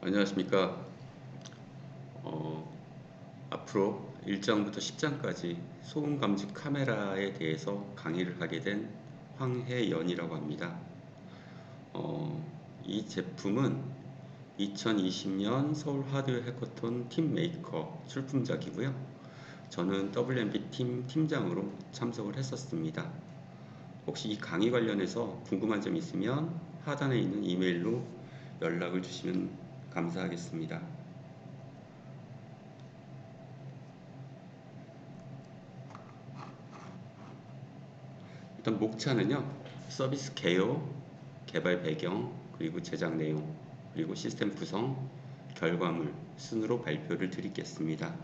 안녕하십니까. 어, 앞으로 1장부터 10장까지 소음 감지 카메라에 대해서 강의를 하게 된 황혜연이라고 합니다. 어, 이 제품은 2020년 서울 하드웨어 해커톤 팀 메이커 출품작이고요. 저는 WMB 팀 팀장으로 참석을 했었습니다. 혹시 이 강의 관련해서 궁금한 점 있으면 하단에 있는 이메일로 연락을 주시면 감사하겠습니다. 일단 목차는요. 서비스 개요, 개발 배경, 그리고 제작 내용, 그리고 시스템 구성, 결과물 순으로 발표를 드리겠습니다.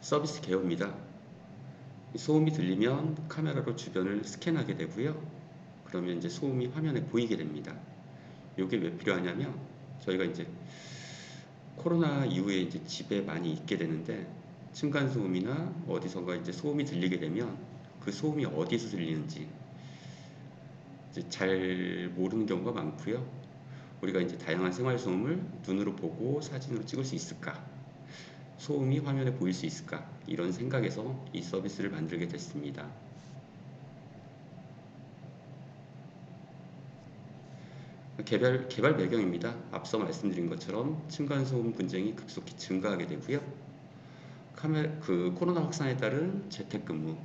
서비스 개요입니다. 소음이 들리면 카메라로 주변을 스캔하게 되고요. 그러면 이제 소음이 화면에 보이게 됩니다. 이게 왜 필요하냐면 저희가 이제 코로나 이후에 이제 집에 많이 있게 되는데 층간 소음이나 어디선가 이제 소음이 들리게 되면 그 소음이 어디서 들리는지 잘 모르는 경우가 많고요. 우리가 이제 다양한 생활 소음을 눈으로 보고 사진으로 찍을 수 있을까? 소음이 화면에 보일 수 있을까? 이런 생각에서 이 서비스를 만들게 됐습니다. 개발, 개발 배경입니다. 앞서 말씀드린 것처럼 층간소음 분쟁이 급속히 증가하게 되고요. 카메, 그 코로나 확산에 따른 재택근무,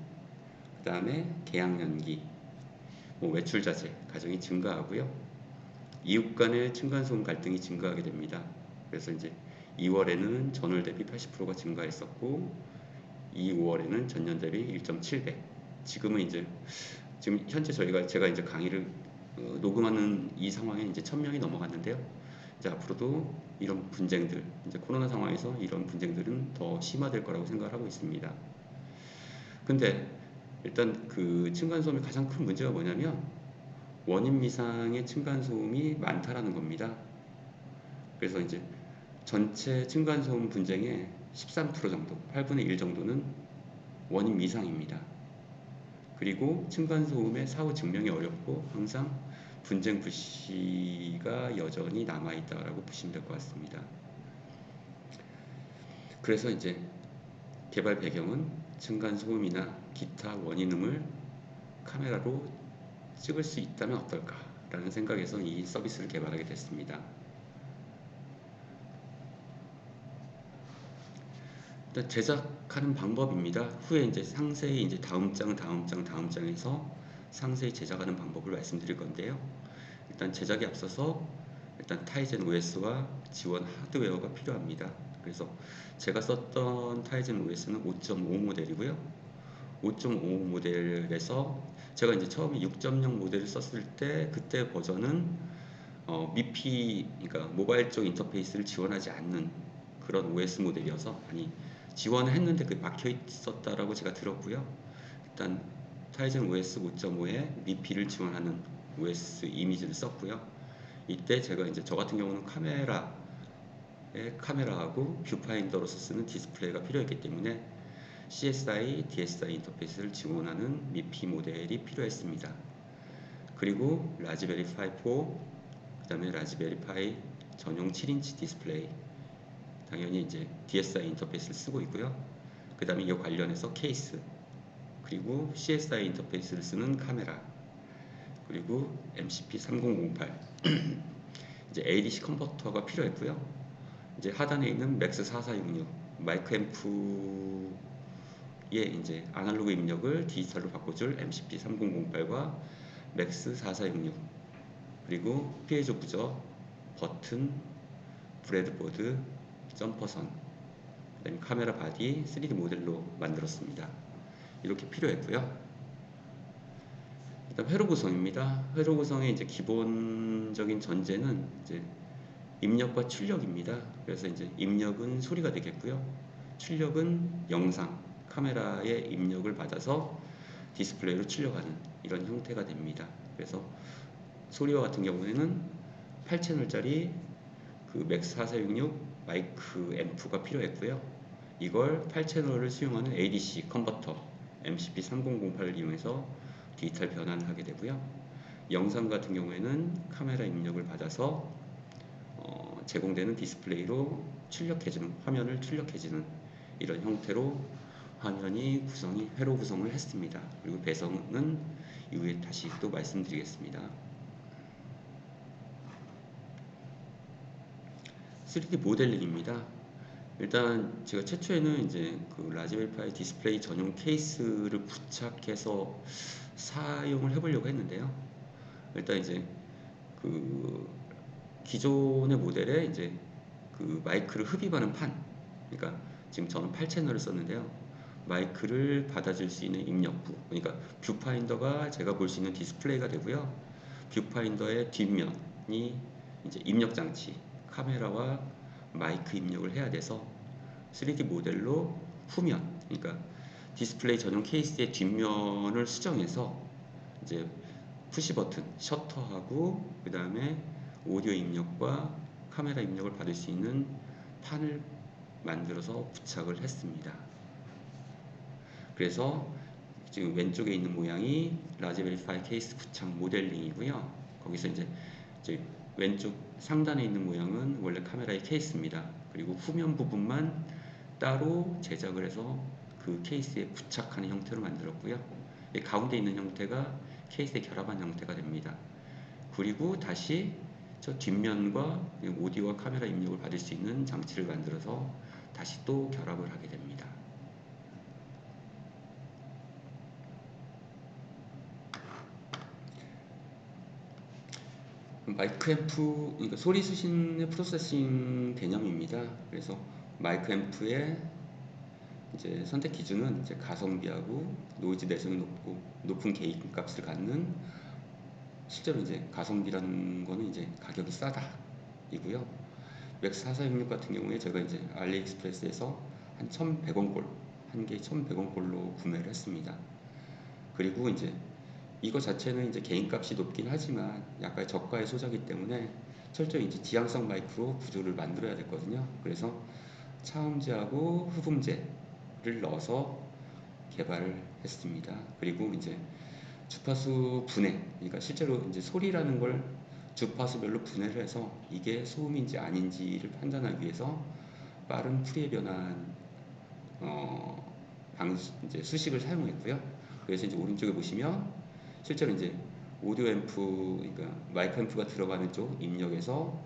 그 다음에 계약 연기, 뭐 외출 자제, 가정이 증가하고요. 이웃 간의 층간소음 갈등이 증가하게 됩니다. 그래서 이제 2월에는 전월 대비 80%가 증가했었고, 2, 5월에는 전년 대비 1.7배. 지금은 이제 지금 현재 저희가 제가 이제 강의를 어, 녹음하는 이 상황에 이제 천 명이 넘어갔는데요. 이제 앞으로도 이런 분쟁들, 이제 코로나 상황에서 이런 분쟁들은 더 심화될 거라고 생각을 하고 있습니다. 근데 일단 그 층간소음의 가장 큰 문제가 뭐냐면 원인 미상의 층간소음이 많다라는 겁니다. 그래서 이제 전체 층간소음 분쟁의 13% 정도, 8분의 1 정도는 원인 미상입니다. 그리고 층간소음의 사후 증명이 어렵고 항상 분쟁 불씨가 여전히 남아있다라고 보시면 될 것 같습니다. 그래서 이제 개발 배경은 층간 소음이나 기타 원인음을 카메라로 찍을 수 있다면 어떨까라는 생각에서 이 서비스를 개발하게 됐습니다. 제작하는 방법입니다. 후에 이제 상세히 이제 다음 장, 다음 장, 다음 장에서 상세히 제작하는 방법을 말씀드릴 건데요. 일단 제작에 앞서서 일단 타이젠 OS와 지원 하드웨어가 필요합니다. 그래서 제가 썼던 타이젠 OS는 5.5 모델이고요. 5.5 모델에서 제가 이제 처음에 6.0 모델을 썼을 때 그때 버전은 어, 미피 그러니까 모바일 쪽 인터페이스를 지원하지 않는 그런 OS 모델이어서 아니 지원을 했는데 그게 막혀 있었다라고 제가 들었고요. 일단 타이젠 OS 5.5에 미피를 지원하는 OS 이미지를 썼고요. 이때 제가 이제 저 같은 경우는 카메라에 카메라하고 뷰파인더로서 쓰는 디스플레이가 필요했기 때문에 CSI, DSI 인터페이스를 지원하는 미피 모델이 필요했습니다. 그리고 라즈베리 파이 4, 그 다음에 라즈베리 파이 전용 7인치 디스플레이, 당연히 이제 DSI 인터페이스를 쓰고 있고요. 그 다음에 이 관련해서 케이스 그리고 CSI 인터페이스를 쓰는 카메라 그리고 MCP 3008 이제 ADC 컨버터가 필요했고요. 이제 하단에 있는 맥스 4466 마이크 앰프의 이제 아날로그 입력을 디지털로 바꿔줄 MCP 3008과 맥스 4466 그리고 피해조 구조 버튼 브레드보드 점퍼선, 그다음에 카메라 바디 3D 모델로 만들었습니다. 이렇게 필요했고요. 일단 회로 구성입니다. 회로 구성의 이제 기본적인 전제는 이제 입력과 출력입니다. 그래서 이제 입력은 소리가 되겠고요. 출력은 영상, 카메라의 입력을 받아서 디스플레이로 출력하는 이런 형태가 됩니다. 그래서 소리와 같은 경우에는 8채널짜리 그 맥스 4466 마이크 앰프가 필요했고요. 이걸 8채널을 수용하는 ADC 컨버터 MCP 3008을 이용해서 디지털 변환을 하게 되고요. 영상 같은 경우에는 카메라 입력을 받아서 어, 제공되는 디스플레이로 출력해주는 화면을 출력해주는 이런 형태로 화면이 구성이 회로 구성을 했습니다. 그리고 배성은 이후에 다시 또 말씀드리겠습니다. 3D 모델링입니다. 일단 제가 최초에는 이제 그 라즈베리 파이 디스플레이 전용 케이스를 부착해서 사용을 해보려고 했는데요. 일단 이제 그 기존의 모델에 이제 그 마이크를 흡입하는 판, 그러니까 지금 저는 8채널을 썼는데요. 마이크를 받아줄 수 있는 입력부, 그러니까 뷰파인더가 제가 볼 수 있는 디스플레이가 되고요. 뷰파인더의 뒷면이 이제 입력 장치, 카메라와 마이크 입력을 해야 돼서 3D 모델로 후면, 그러니까 디스플레이 전용 케이스의 뒷면을 수정해서 이제 푸시 버튼, 셔터하고 그 다음에 오디오 입력과 카메라 입력을 받을 수 있는 판을 만들어서 부착을 했습니다. 그래서 지금 왼쪽에 있는 모양이 라즈베리 파이 케이스 부착 모델링이고요. 거기서 이제, 이제 왼쪽 상단에 있는 모양은 원래 카메라의 케이스입니다. 그리고 후면 부분만 따로 제작을 해서 그 케이스에 부착하는 형태로 만들었고요. 이 가운데 있는 형태가 케이스에 결합한 형태가 됩니다. 그리고 다시 저 뒷면과 오디오와 카메라 입력을 받을 수 있는 장치를 만들어서 다시 또 결합을 하게 됩니다. 마이크 앰프, 그러니까 소리 수신의 프로세싱 개념입니다. 그래서 마이크 앰프의 이제 선택 기준은 이제 가성비하고 노이즈 내성이 높고 높은 개인 값을 갖는 실제로 이제 가성비라는 거는 이제 가격이 싸다 이고요. 맥스 4466 같은 경우에 제가 이제 알리익스프레스에서 한 1,100원 꼴, 한 개에 1,100원 꼴로 구매를 했습니다. 그리고 이제 이거 자체는 이제 개인 값이 높긴 하지만 약간 저가의 소자기 때문에 철저히 이제 지향성 마이크로 구조를 만들어야 됐거든요. 그래서 차음제하고 흡음제를 넣어서 개발을 했습니다. 그리고 이제 주파수 분해, 그러니까 실제로 이제 소리라는 걸 주파수별로 분해를 해서 이게 소음인지 아닌지를 판단하기 위해서 빠른 풀이에 변한 어, 방 이제 수식을 사용했고요. 그래서 이제 오른쪽에 보시면 실제로 이제 오디오 앰프, 그러니까 마이크 앰프가 들어가는 쪽 입력에서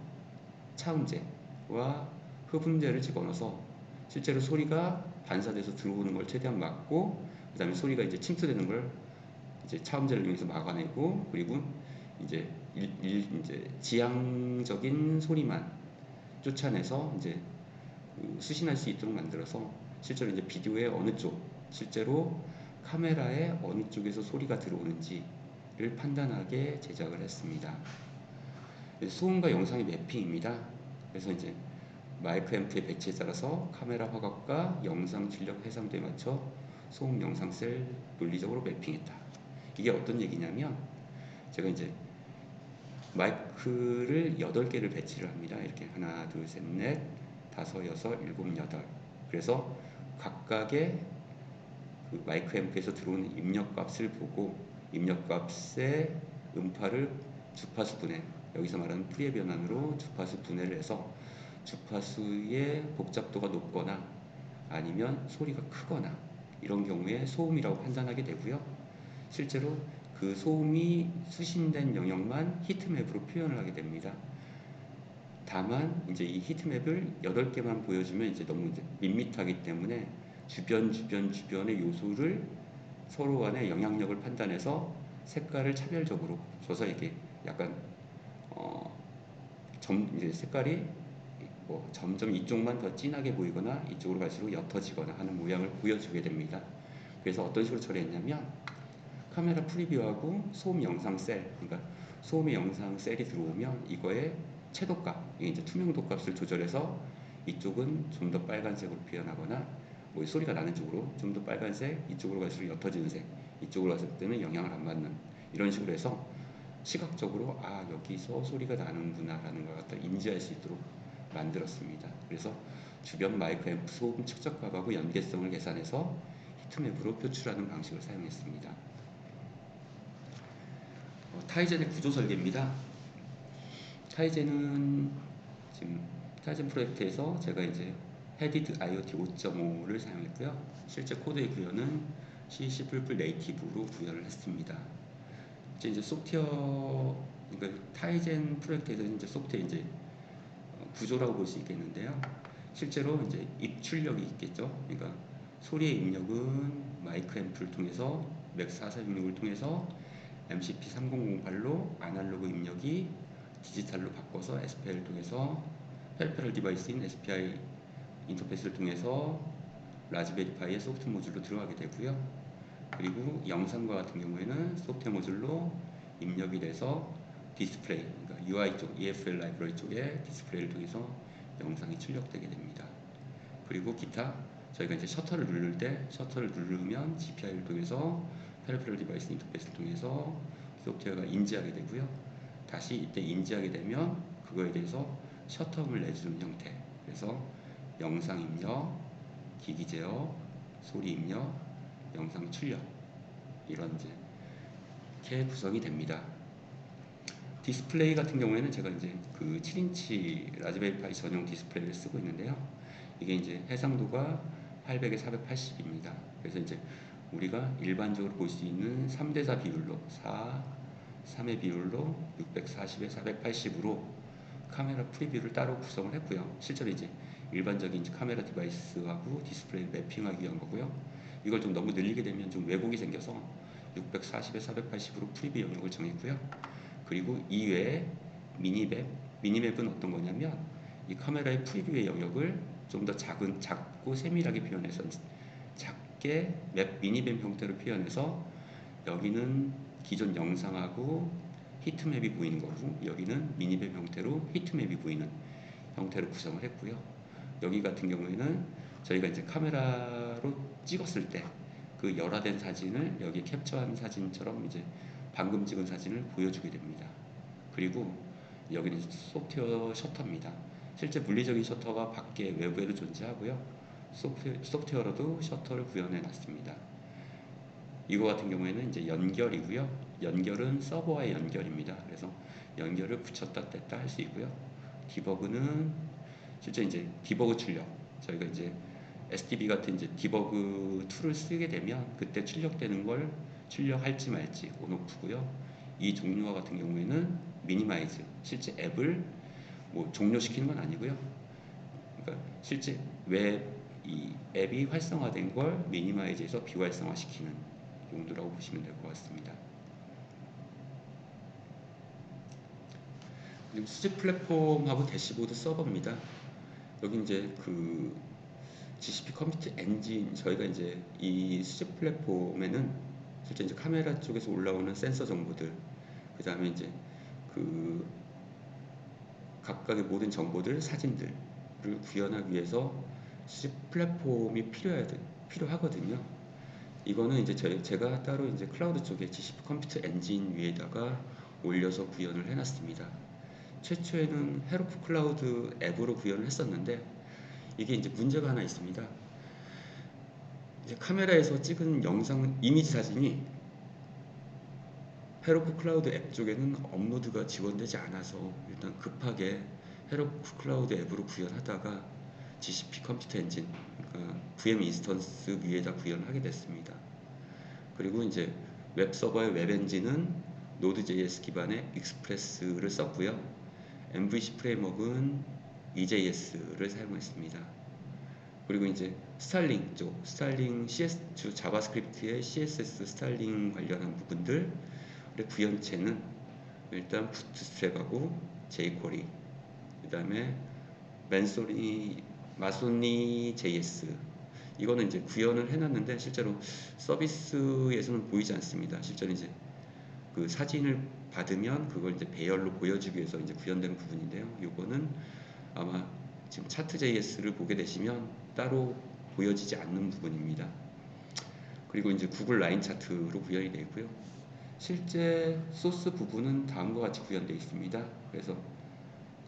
차음제와 흡음제를 집어넣어서 실제로 소리가 반사돼서 들어오는 걸 최대한 막고 그 다음에 소리가 이제 침투되는 걸 이제 차음제를 이용해서 막아내고 그리고 이제 일, 일, 이제 지향적인 소리만 쫓아내서 이제 그 수신할 수 있도록 만들어서 실제로 이제 비디오의 어느 쪽 실제로 카메라의 어느 쪽에서 소리가 들어오는지를 판단하게 제작을 했습니다. 소음과 영상의 매핑입니다. 그래서 이제 마이크 앰프의 배치에 따라서 카메라 화각과 영상 출력 해상도에 맞춰 소음 영상 셀 논리적으로 매핑했다. 이게 어떤 얘기냐면 제가 이제 마이크를 8개를 배치를 합니다. 이렇게 하나, 둘, 셋, 넷, 다섯, 여섯, 일곱, 여덟. 그래서 각각의 그 마이크 앰프에서 들어오는 입력 값을 보고 입력 값의 음파를 주파수 분해, 여기서 말하는 프리의 변환으로 주파수 분해를 해서 주파수의 복잡도가 높거나 아니면 소리가 크거나 이런 경우에 소음이라고 판단하게 되고요. 실제로 그 소음이 수신된 영역만 히트맵으로 표현을 하게 됩니다. 다만 이제 이 히트맵을 8개만 보여주면 이제 너무 이제 밋밋하기 때문에 주변 주변 주변의 요소를 서로 간의 영향력을 판단해서 색깔을 차별적으로 줘서 이게 약간 어, 점 이제 색깔이 뭐 점점 이쪽만 더 진하게 보이거나 이쪽으로 갈수록 옅어지거나 하는 모양을 보여주게 됩니다. 그래서 어떤 식으로 처리했냐면 카메라 프리뷰하고 소음 영상 셀, 그러니까 소음의 영상 셀이 들어오면 이거의 채도값, 이제 투명도 값을 조절해서 이쪽은 좀 더 빨간색으로 표현하거나 뭐 소리가 나는 쪽으로 좀 더 빨간색, 이쪽으로 갈수록 옅어지는 색, 이쪽으로 갔을 때는 영향을 안 받는 이런 식으로 해서 시각적으로 아 여기서 소리가 나는구나라는 걸 갖다 인지할 수 있도록 만들었습니다. 그래서 주변 마이크 앰프 소음 측정값하고 연계성을 계산해서 히트맵으로 표출하는 방식을 사용했습니다. 어, 타이젠의 구조 설계입니다. 타이젠은 지금 타이즌 프로젝트에서 제가 이제 헤디드 IoT 5.5를 사용했고요. 실제 코드의 구현은 C, C++ 네이티브로 구현을 했습니다. 이제 이제 소프트웨어 그러니까 타이젠 프로젝트에서 이제 소프트웨어 이제 어, 구조라고 볼 수 있겠는데요. 실제로 이제 입출력이 있겠죠. 그러니까 소리의 입력은 마이크 앰프를 통해서 맥 4466을 통해서 MCP 3008로 아날로그 입력이 디지털로 바꿔서 SPI를 통해서 페리페럴 디바이스인 SPI 인터페이스를 통해서 라즈베리 파이의 소프트 모듈로 들어가게 되고요. 그리고 영상과 같은 경우에는 소프트 모듈로 입력이 돼서 디스플레이, 그러니까 UI 쪽, EFL 라이브러리 쪽에 디스플레이를 통해서 영상이 출력되게 됩니다. 그리고 기타 저희가 이제 셔터를 누를 때 셔터를 누르면 GPI를 통해서 페리페럴 디바이스 인터페이스를 통해서 소프트웨어가 인지하게 되고요. 다시 이때 인지하게 되면 그거에 대해서 셔터음을 내주는 형태. 그래서 영상 입력, 기기 제어, 소리 입력, 영상 출력 이런 이제 이렇게 구성이 됩니다. 디스플레이 같은 경우에는 제가 이제 그 7인치 라즈베리 파이 전용 디스플레이를 쓰고 있는데요. 이게 이제 해상도가 800에 480입니다. 그래서 이제 우리가 일반적으로 볼 수 있는 3대4 비율로 4, 3의 비율로 640에 480으로 카메라 프리뷰를 따로 구성을 했고요. 실제로 이제 일반적인 카메라 디바이스하고 디스플레이 매핑하기 위한 거고요. 이걸 좀 너무 늘리게 되면 좀 왜곡이 생겨서 640에 480으로 프리뷰 영역을 정했고요. 그리고 이외에 미니맵, 미니맵은 어떤 거냐면 이 카메라의 프리뷰의 영역을 좀 더 작은, 작고 세밀하게 표현해서 작게 맵 미니맵 형태로 표현해서 여기는 기존 영상하고 히트맵이 보이는 거고 여기는 미니맵 형태로 히트맵이 보이는 형태로 구성을 했고요. 여기 같은 경우에는 저희가 이제 카메라로 찍었을 때 그 열화된 사진을 여기 캡처한 사진처럼 이제 방금 찍은 사진을 보여주게 됩니다. 그리고 여기는 소프트웨어 셔터입니다. 실제 물리적인 셔터가 밖에 외부에도 존재하고요. 소프트 웨어, 로도 셔터를 구현해 놨습니다. 이거 같은 경우에는 이제 연결이고요. 연결은 서버와의 연결입니다. 그래서 연결을 붙였다 뗐다 할 수 있고요. 디버그는 실제 이제 디버그 출력 저희가 이제 SDB 같은 이제 디버그 툴을 쓰게 되면 그때 출력되는 걸 출력할지 말지 온오프고요. 이 종류와 같은 경우에는 미니마이즈 실제 앱을 뭐 종료시키는 건 아니고요. 그러니까 실제 웹 이 앱이 활성화된 걸 미니마이즈해서 비활성화시키는 용도라고 보시면 될 것 같습니다. 그리고 수집 플랫폼하고 대시보드 서버입니다. 여기 이제 그 GCP 컴퓨터 엔진 저희가 이제 이 수집 플랫폼에는 실제 이제 카메라 쪽에서 올라오는 센서 정보들 그 다음에 이제 그 각각의 모든 정보들 사진들을 구현하기 위해서 수집 플랫폼이 필요해 필요하거든요. 이거는 이제 제, 제가 따로 이제 클라우드 쪽에 GCP 컴퓨터 엔진 위에다가 올려서 구현을 해놨습니다. 최초에는 헤로프 클라우드 앱으로 구현을 했었는데 이게 이제 문제가 하나 있습니다. 이제 카메라에서 찍은 영상 이미지 사진이 헤로프 클라우드 앱 쪽에는 업로드가 지원되지 않아서 일단 급하게 헤로프 클라우드 앱으로 구현하다가 GCP 컴퓨터 엔진 그러니까 VM 인스턴스 위에다 구현하게 됐습니다. 그리고 이제 웹 서버의 웹 엔진은 노드.js 기반의 익스프레스를 썼고요. MVC 프레임워크는 EJS를 사용했습니다. 그리고 이제 스타일링 쪽, 스타일링 CS, 주 자바스크립트의 CSS 스타일링 관련한 부분들 구현체는 일단 부트스트랩하고 jQuery 그 다음에 맨소리 마소니 JS 이거는 이제 구현을 해놨는데 실제로 서비스에서는 보이지 않습니다. 실제로 이제 그 사진을 받으면 그걸 이제 배열로 보여주기 위해서 이제 구현되는 부분인데요. 요거는 아마 지금 차트 JS를 보게 되시면 따로 보여지지 않는 부분입니다. 그리고 이제 구글 라인 차트로 구현이 되어 있고요. 실제 소스 부분은 다음과 같이 구현되어 있습니다. 그래서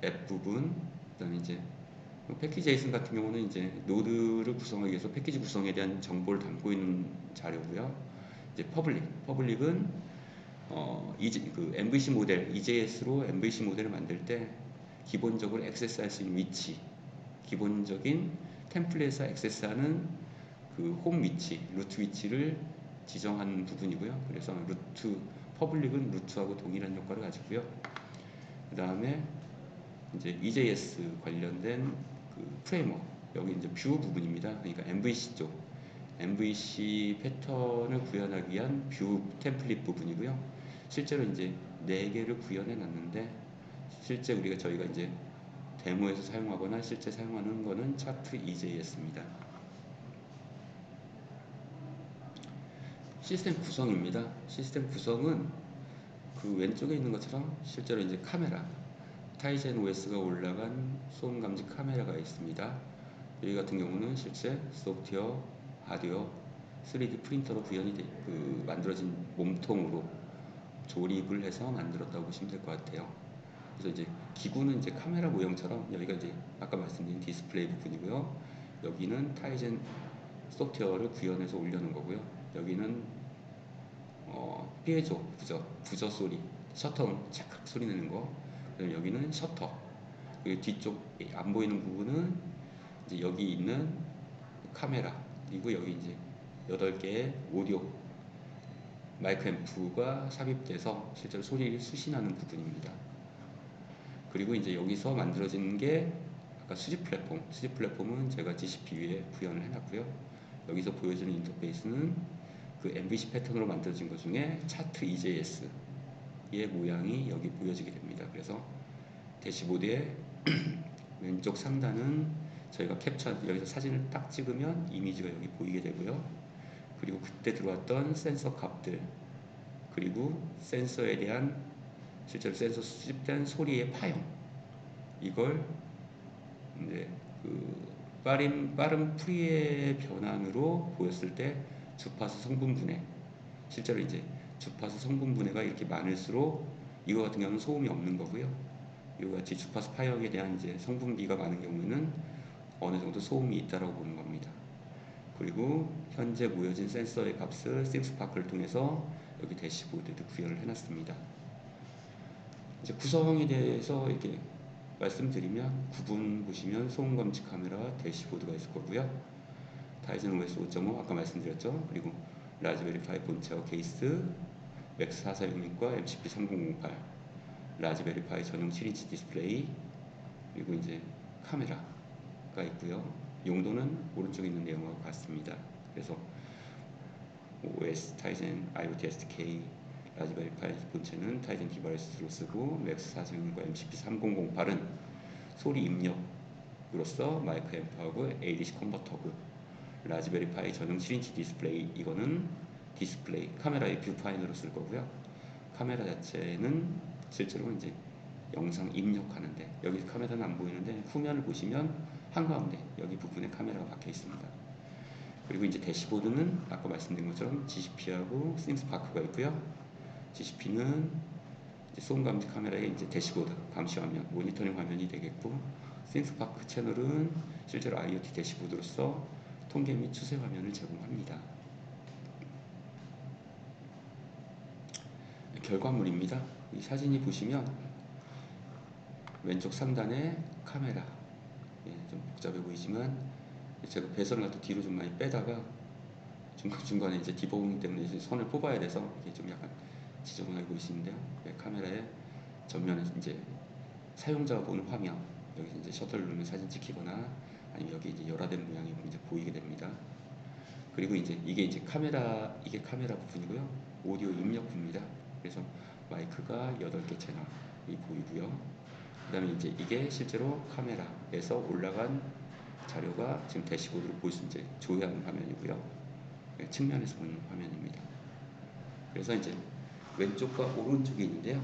앱 부분, 그다음에 이제 뭐 패키지 제이슨 같은 경우는 이제 노드를 구성하기 위해서 패키지 구성에 대한 정보를 담고 있는 자료고요. 이제 퍼블릭, 퍼블릭은 어, 이제 그 MVC 모델, EJS로 MVC 모델을 만들 때 기본적으로 액세스할 수 있는 위치, 기본적인 템플릿에서 액세스하는 그 홈 위치, 루트 위치를 지정하는 부분이고요. 그래서 루트 퍼블릭은 루트하고 동일한 효과를 가지고요. 그 다음에 이제 EJS 관련된 그 프레임워크 여기 이제 뷰 부분입니다. 그러니까 MVC 쪽 MVC 패턴을 구현하기 위한 뷰 템플릿 부분이고요. 실제로 이제 네 개를 구현해 놨는데 실제 우리가 저희가 이제 데모에서 사용하거나 실제 사용하는 거는 차트 EJS입니다. 시스템 구성입니다. 시스템 구성은 그 왼쪽에 있는 것처럼 실제로 이제 카메라 타이젠 OS가 올라간 소음 감지 카메라가 있습니다. 여기 같은 경우는 실제 소프트웨어, 하드웨어, 3D 프린터로 구현이 돼, 그 만들어진 몸통으로 조립을 해서 만들었다고 보시면 될 것 같아요. 그래서 이제 기구는 이제 카메라 모형처럼 여기가 이제 아까 말씀드린 디스플레이 부분이고요. 여기는 타이젠 소프트웨어를 구현해서 올려놓은 거고요. 여기는 어, 피해조 부저 부저 소리 셔터 착각 소리 내는 거. 그리고 여기는 셔터. 그리고 뒤쪽 안 보이는 부분은 이제 여기 있는 카메라 그리고 여기 이제 8개의 오디오 마이크 앰프가 삽입돼서 실제로 소리를 수신하는 부분입니다. 그리고 이제 여기서 만들어진 게 아까 수집 플랫폼, 수집 플랫폼은 제가 GCP 위에 구현을 해놨고요. 여기서 보여지는 인터페이스는 그 MVC 패턴으로 만들어진 것 중에 차트 EJS의 모양이 여기 보여지게 됩니다. 그래서 대시보드의 왼쪽 상단은 저희가 캡처 여기서 사진을 딱 찍으면 이미지가 여기 보이게 되고요. 그리고 그때 들어왔던 센서 값들 그리고 센서에 대한 실제로 센서 수집된 소리의 파형 이걸 이제 그 빠른 빠른 프리의 변환으로 보였을 때 주파수 성분 분해 실제로 이제 주파수 성분 분해가 이렇게 많을수록 이거 같은 경우는 소음이 없는 거고요. 이와 같이 주파수 파형에 대한 이제 성분비가 많은 경우에는 어느 정도 소음이 있다라고 보는 겁니다. 그리고 현재 모여진 센서의 값을 싱스파크를 통해서 여기 대시보드에도 구현을 해놨습니다. 이제 구성에 대해서 이렇게 말씀드리면 구분 보시면 소음 감지 카메라 대시보드가 있을 거고요. 타이즌 OS 5.5 아까 말씀드렸죠. 그리고 라즈베리 파이 본체와 케이스, 맥스 4466과 MCP 3008, 라즈베리 파이 전용 7인치 디스플레이, 그리고 이제 카메라 가 있고요. 용도는 오른쪽에 있는 내용과 같습니다. 그래서 OS, 타이젠, IoT SDK, 라즈베리 파이 본체는 타이젠 디바이스로 쓰고 맥스 4 0 6과 MCP 3008은 소리 입력으로서 마이크 앰프하고 ADC 컨버터고 라즈베리 파이 전용 7인치 디스플레이 이거는 디스플레이 카메라의 뷰파인으로 쓸 거고요. 카메라 자체는 실제로 이제 영상 입력하는데 여기 카메라는 안 보이는데 후면을 보시면 한가운데 여기 부분에 카메라가 박혀 있습니다. 그리고 이제 대시보드는 아까 말씀드린 것처럼 GCP하고 싱스파크가 있고요. GCP는 소음 감지 카메라의 이제 대시보드 감시 화면, 모니터링 화면이 되겠고, 싱스파크 채널은 실제로 IoT 대시보드로서 통계 및 추세 화면을 제공합니다. 결과물입니다. 이 사진이 보시면 왼쪽 상단에 카메라 예, 좀 복잡해 보이지만 제가 배선을 갖다 뒤로 좀 많이 빼다가 중간중간에 이제 디버깅 때문에 이제 선을 뽑아야 돼서 이게 좀 약간 지저분하게 보이시는데요. 네, 카메라의 전면에 이제 사용자가 보는 화면 여기서 이제 셔터를 누르면 사진 찍히거나 아니면 여기 이제 열화된 모양이 이제 보이게 됩니다. 그리고 이제 이게 이제 카메라 이게 카메라 부분이고요. 오디오 입력부입니다. 그래서 마이크가 8개 채널이 보이고요. 그 다음에 이제 이게 실제로 카메라에서 올라간 자료가 지금 대시보드로 볼수 이제 조회하는 화면이고요. 네, 측면에서 보는 화면입니다. 그래서 이제 왼쪽과 오른쪽이 있는데요.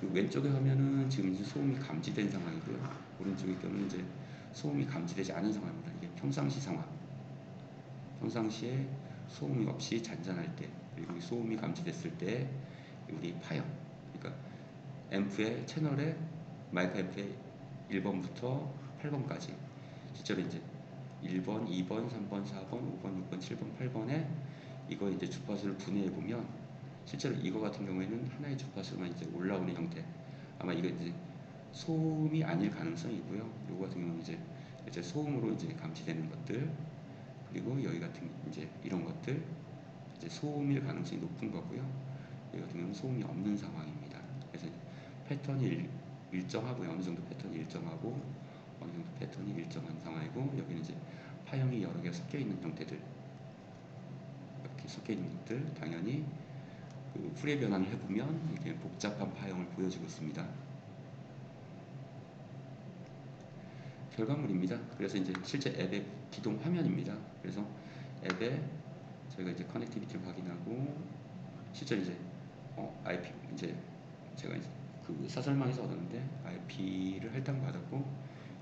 그 왼쪽에 화면은 지금 이제 소음이 감지된 상황이고요. 오른쪽의 경우는 이제 소음이 감지되지 않은 상황입니다. 이게 평상시 상황. 평상시에 소음이 없이 잔잔할 때, 그리고 소음이 감지됐을 때, 우리 파형, 앰프의 채널에 마이크 앰프의 1번부터 8번까지 실제로 이제 1번, 2번, 3번, 4번, 5번, 6번, 7번, 8번에 이거 이제 주파수를 분해해 보면 실제로 이거 같은 경우에는 하나의 주파수만 이제 올라오는 형태. 아마 이거 이제 소음이 아닐 가능성이고요. 요거 같은 경우는 이제 이제 소음으로 이제 감지되는 것들 그리고 여기 같은 이제 이런 것들 이제 소음일 가능성이 높은 거고요. 여기 같은 경우는 소음이 없는. 그래서 패턴이 일, 일정하고요. 어느 정도 패턴이 일정하고 어느 정도 패턴이 일정한 상황이고 여기는 이제 파형이 여러 개 섞여 있는 형태들 이렇게 섞여 있는 것들 당연히 그 풀의 변환을 해보면 이렇게 복잡한 파형을 보여주고 있습니다. 결과물입니다. 그래서 이제 실제 앱의 기동 화면입니다. 그래서 앱에 저희가 이제 커넥티비티를 확인하고 실제 이제 어, IP 이제 제가 이제 그 사설망에서 얻었는데 IP를 할당받았고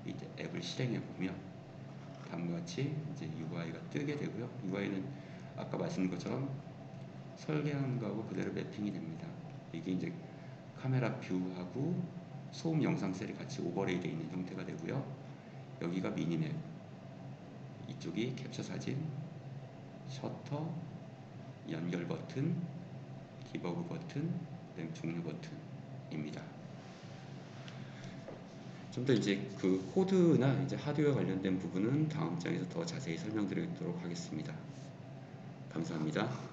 이제 앱을 실행해 보면 다음과 같이 이제 UI가 뜨게 되고요. UI는 아까 말씀드린 것처럼 설계한 거하고 그대로 매핑이 됩니다. 이게 이제 카메라 뷰하고 소음 영상 셀이 같이 오버레이 되어 있는 형태가 되고요. 여기가 미니맵, 이쪽이 캡처 사진, 셔터, 연결 버튼, 디버그 버튼, 그다음 종료 버튼 입니다. 좀 더 이제 그 코드나 이제 하드웨어 관련된 부분은 다음 장에서 더 자세히 설명드리도록 하겠습니다. 감사합니다.